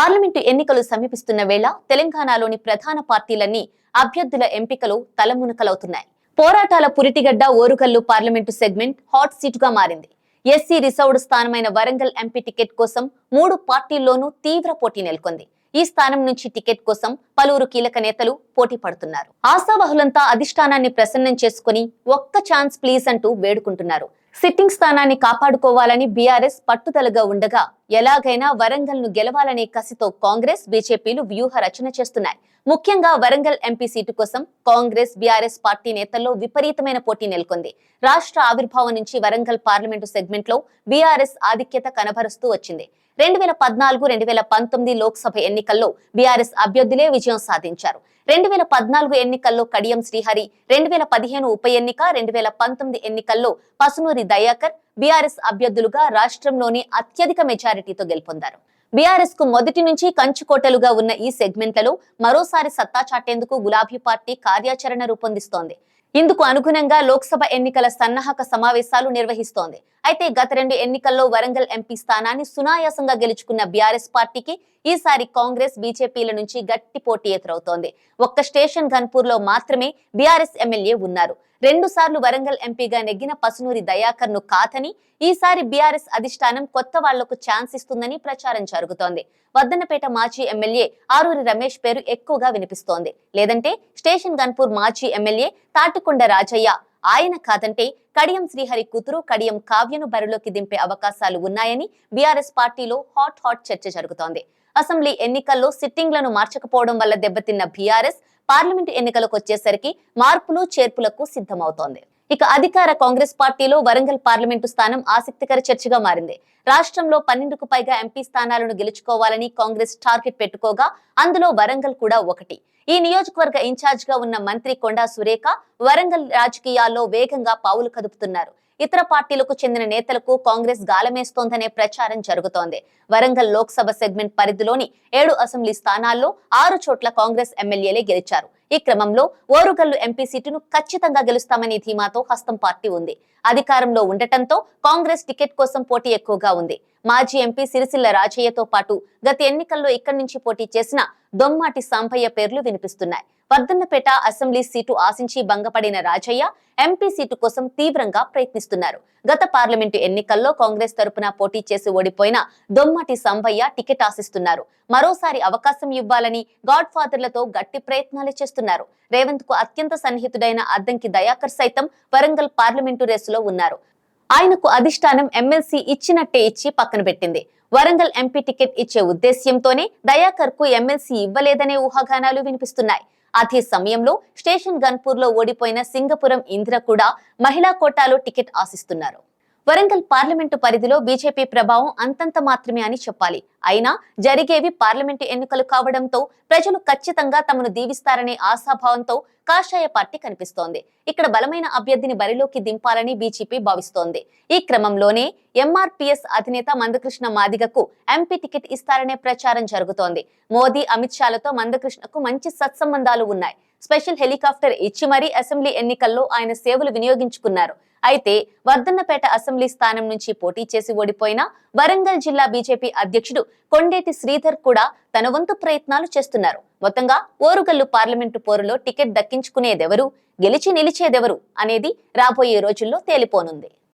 Parliament ఎన్నికలు సమీపిస్తున్న వేళ తెలంగాణలోని ప్రధాన పార్టీలన్నీ అభ్యర్థుల ఎంపికలు తలమునకలవుతున్నాయి. పోరాటాల పురిటిగడ్డ ఓరుగల్లు పార్లమెంటు సెగ్మెంట్ హాట్ సీటుగా మారింది. ఎస్సీ రిజర్వ్డ్ స్థానమైన వరంగల్ ఎంపీ టికెట్ కోసం మూడు పార్టీల్లోనూ తీవ్ర పోటీ నెలకొంది. ఈ స్థానం నుంచి టికెట్ కోసం పలువురు కీలక నేతలు పోటీ పడుతున్నారు. ఆశావహులంతా అధిష్టానాన్ని ప్రసన్నం చేసుకుని ఒక్క ఛాన్స్ ప్లీజ్ అంటూ వేడుకుంటున్నారు. సిట్టింగ్ స్థానాన్ని కాపాడుకోవాలని బీఆర్ఎస్ పట్టుదలగా ఉండగా ఎలాగైనా వరంగల్ను గెలవాలనే కసితో కాంగ్రెస్ బీజేపీలు వ్యూహ రచన చేస్తున్నాయి. ముఖ్యంగా వరంగల్ ఎంపీ సీటు కోసం కాంగ్రెస్ బీఆర్ఎస్ పార్టీ నేతల్లో విపరీతమైన పోటీ నెలకొంది. రాష్ట్ర ఆవిర్భావం నుంచి వరంగల్ పార్లమెంటు సెగ్మెంట్లో బీఆర్ఎస్ ఆధిక్యత కనబరుస్తూ వచ్చింది. రెండు వేల పద్నాలుగు రెండు వేల పంతొమ్మిది లోక్సభ ఎన్నికల్లో బీఆర్ఎస్ అభ్యర్థులే విజయం సాధించారు. రెండు వేల పద్నాలుగు ఎన్నికల్లో కడియం శ్రీహరి రెండు వేల పదిహేను ఉప ఎన్నిక రెండు వేల పంతొమ్మిది ఎన్నికల్లో పసునూరి దయాకర్ బీఆర్ఎస్ అభ్యర్థులుగా రాష్ట్రంలోని అత్యధిక మెజారిటీతో గెలుపొందారు. బీఆర్ఎస్కు మొదటి నుంచి కంచుకోటలుగా ఉన్న ఈ సెగ్మెంట్లలో మరోసారి సత్తా చాటేందుకు గులాబీ పార్టీ కార్యాచరణ రూపొందిస్తోంది. ఇందుకు అనుగుణంగా లోక్సభ ఎన్నికల సన్నాహక సమావేశాలు నిర్వహిస్తోంది. అయితే గత రెండు ఎన్నికల్లో వరంగల్ ఎంపీ స్థానాన్ని సునాయాసంగా గెలుచుకున్న బీఆర్ఎస్ పార్టీకి ఈసారి కాంగ్రెస్ బీజేపీల నుంచి గట్టి పోటీ ఎదురవుతోంది. ఒక్క స్టేషన్ ఘన్పూర్లో మాత్రమే బీఆర్ఎస్ ఎమ్మెల్యే ఉన్నారు. రెండు సార్లు వరంగల్ ఎంపీగా నెగ్గిన పసునూరి దయాకర్ను కాదని ఈసారి బీఆర్ఎస్ అధిష్టానం కొత్త వాళ్ళకు ఛాన్స్ ఇస్తుందని ప్రచారం జరుగుతోంది. వద్దనపేట మాజీ ఎమ్మెల్యే ఆరూరి రమేష్ పేరు ఎక్కువగా వినిపిస్తోంది. లేదంటే స్టేషన్ గన్పూర్ మాజీ ఎమ్మెల్యే తాటికొండ రాజయ్య ఆయన కాదంటే కడియం శ్రీహరి కూతురు కడియం కావ్యను బరిలోకి దింపే అవకాశాలు ఉన్నాయని బీఆర్ఎస్ పార్టీలో హాట్ హాట్ చర్చ జరుగుతోంది. అసెంబ్లీ ఎన్నికల్లో సిట్టింగ్లను మార్చకపోవడం వల్ల దెబ్బతిన్న బీఆర్ఎస్ పార్లమెంటు ఎన్నికలకు వచ్చేసరికి మార్పులు చేర్పులకు సిద్ధమవుతోంది. ఇక అధికార కాంగ్రెస్ పార్టీలో వరంగల్ పార్లమెంటు స్థానం ఆసక్తికర చర్చగా మారింది. రాష్ట్రంలో పన్నెండుకు పైగా ఎంపీ స్థానాలను గెలుచుకోవాలని కాంగ్రెస్ టార్గెట్ పెట్టుకోగా అందులో వరంగల్ కూడా ఒకటి. ఈ నియోజకవర్గ ఇన్ఛార్జ్గా ఉన్న మంత్రి కొండా సురేఖ వరంగల్ రాజకీయాల్లో వేగంగా పావులు కదుపుతున్నారు. ఇతర పార్టీలకు చెందిన నేతలకు కాంగ్రెస్ గాలమేస్తోందనే ప్రచారం జరుగుతోంది. వరంగల్ లోక్సభ సెగ్మెంట్ పరిధిలోని ఏడు అసెంబ్లీ స్థానాల్లో ఆరు చోట్ల కాంగ్రెస్ ఎమ్మెల్యేలే గెలిచారు. ఈ క్రమంలో ఓరుగల్లు ఎంపీ సీటును ఖచ్చితంగా గెలుస్తామనే ధీమాతో హస్తం పార్టీ ఉంది. అధికారంలో ఉండటంతో కాంగ్రెస్ టికెట్ కోసం పోటీ ఎక్కువగా ఉంది. మాజీ ఎంపీ సిరిసిల్ల రాజయ్యతో పాటు గత ఎన్నికల్లో ఇక్కడి నుంచి పోటీ చేసిన దొమ్మాటి సాంబయ్య పేర్లు వినిపిస్తున్నాయి. వర్ధన్నపేట అసెంబ్లీ సీటు ఆశించి భంగపడిన రాజయ్య ఎంపీ సీటు కోసం తీవ్రంగా ప్రయత్నిస్తున్నారు. గత పార్లమెంటు ఎన్నికల్లో కాంగ్రెస్ తరపున పోటీ చేసి ఓడిపోయిన దొమ్మటి సంభయ్య టికెట్ ఆశిస్తున్నారు. మరోసారి అవకాశం ఇవ్వాలని గాడ్ ఫాదర్లతో గట్టి ప్రయత్నాలు చేస్తున్నారు. రేవంత్కు అత్యంత సన్నిహితుడైన అద్దంకి దయాకర్ సైతం వరంగల్ పార్లమెంటు రేసులో ఉన్నారు. ఆయనకు అధిష్టానం ఎమ్మెల్సీ ఇచ్చినట్టే ఇచ్చి పక్కన పెట్టింది. వరంగల్ ఎంపీ టికెట్ ఇచ్చే ఉద్దేశ్యంతోనే దయాకర్కు ఎమ్మెల్సీ ఇవ్వలేదనే ఊహాగానాలు వినిపిస్తున్నాయి. అదే సమయంలో స్టేషన్ గన్పూర్లో ఓడిపోయిన సింగపురం ఇందిర కూడా మహిళా కోటాలో టికెట్ ఆశిస్తున్నారు. వరంగల్ పార్లమెంటు పరిధిలో బీజేపీ ప్రభావం అంతంత మాత్రమే అని చెప్పాలి. అయినా జరిగేవి పార్లమెంటు ఎన్నికలు కావడంతో ప్రజలు ఖచ్చితంగా తమను దీవిస్తారనే ఆశాభావంతో కాషాయ పార్టీ కనిపిస్తోంది. ఇక్కడ బలమైన అభ్యర్థిని బరిలోకి దింపాలని బీజేపీ భావిస్తోంది. ఈ క్రమంలోనే ఎంఆర్పీఎస్ అధినేత మందకృష్ణ మాదిగకు ఎంపీ టికెట్ ఇస్తారనే ప్రచారం జరుగుతోంది. మోదీ అమిత్ షాలతో మందకృష్ణకు మంచి సత్సంబంధాలు ఉన్నాయి. స్పెషల్ హెలికాప్టర్ ఇచ్చి మరీ అసెంబ్లీ ఎన్నికల్లో ఆయన సేవలు వినియోగించుకున్నారు. అయితే వర్ధన్నపేట అసెంబ్లీ స్థానం నుంచి పోటీ చేసి ఓడిపోయిన వరంగల్ జిల్లా బీజేపీ అధ్యక్షుడు కొండేటి శ్రీధర్ కూడా తన వంతు ప్రయత్నాలు చేస్తున్నారు. మొత్తంగా ఓరుగల్లు పార్లమెంటు పోరులో టికెట్ దక్కించుకునేదెవరు గెలిచి నిలిచేదెవరు అనేది రాబోయే రోజుల్లో తేలిపోనుంది.